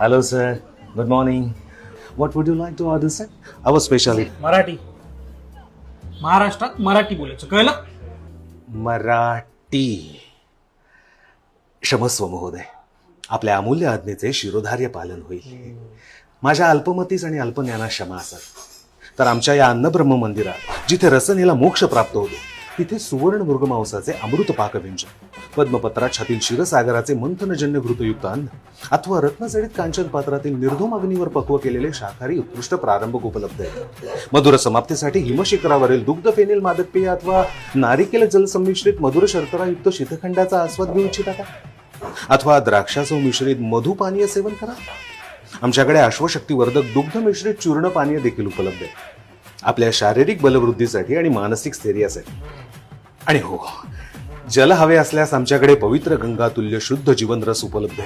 Hello sir good morning what would you like to order sir our special Marathi. महाराष्ट्रात मराठी बोलायचं. कळलं? मराठी. क्षमस्व महोदय. आपल्या अमूल्य आज्ञेचे शिरोधार्य पालन होईल. माझ्या अल्पमतीस आणि अल्पज्ञानास क्षमा असत तर आमच्या या अन्नब्रह्म मंदिरात जिथे रसनेला मोक्ष प्राप्त होतो तिथे सुवर्ण मृगमांसाचे अमृत पाकव्यंजन. पद्मपत्रात छातील क्षीरसागराचे मंथनजन्य घृतयुक्त अन्न अथवा रत्नजडित कांचन पात्रातील निर्धुम अग्नीवर पक्व केलेले शाकाहारी उत्कृष्ट प्रारंभक उपलब्ध आहेत मधुर समाप्तीसाठी हिमशिखरावरील दुग्ध फेनील मादक पेय अथवा नारिकेल जलसंमिश्रित मधुर शर्करायुक्त शीतखंडाचा आस्वाद घेऊ इच्छिता का? अथवा द्राक्षासह मिश्रित मधुपानीय सेवन करा? आमच्याकडे अश्वशक्तीवर्धक दुग्ध मिश्रित चूर्ण पानीय देखील उपलब्ध आहे. आपल्या शारीरिक बलवृद्धीसाठी आणि मानसिक स्थैर्यासाठी. आणि हो जल हवे असल्यास आमच्याकडे पवित्र गंगातुल्य शुद्ध जीवनरस उपलब्ध आहे.